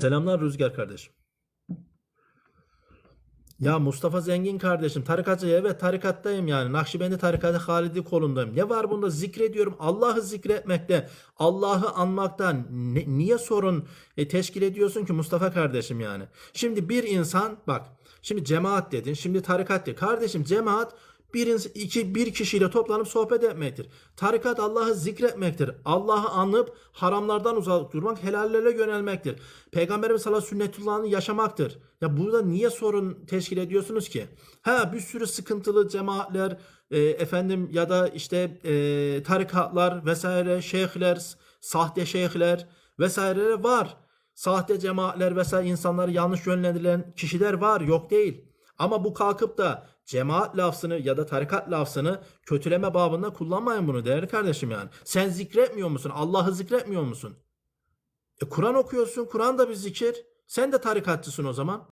Selamlar Rüzgar kardeşim. Ya Mustafa Zengin kardeşim tarikatçı evet tarikattayım yani. Nakşibendi tarikatı Halidi kolundayım. Ne var bunda zikrediyorum. Allah'ı zikretmekte, Allah'ı anmaktan ne- niye sorun e, teşkil ediyorsun ki Mustafa kardeşim yani. Şimdi bir insan bak şimdi cemaat dedin şimdi tarikat dedin. Kardeşim cemaat bir, iki, bir kişiyle toplanıp sohbet etmektir. Tarikat Allah'ı zikretmektir. Allah'ı anıp haramlardan uzak durmak, helallere yönelmektir. Peygamberimiz sallallahu aleyhi sünnetullahını yaşamaktır. Ya burada niye sorun teşkil ediyorsunuz ki? Ha bir sürü sıkıntılı cemaatler, e, efendim ya da işte e, tarikatlar vesaire, şeyhler, sahte şeyhler vesaire var. Sahte cemaatler vesaire insanları yanlış yönlendirilen kişiler var, yok değil. Ama bu kalkıp da cemaat lafzını ya da tarikat lafzını kötüleme babında kullanmayın bunu değerli kardeşim yani. Sen zikretmiyor musun? Allah'ı zikretmiyor musun? E Kur'an okuyorsun. Kur'an da bir zikir. Sen de tarikatçısın o zaman.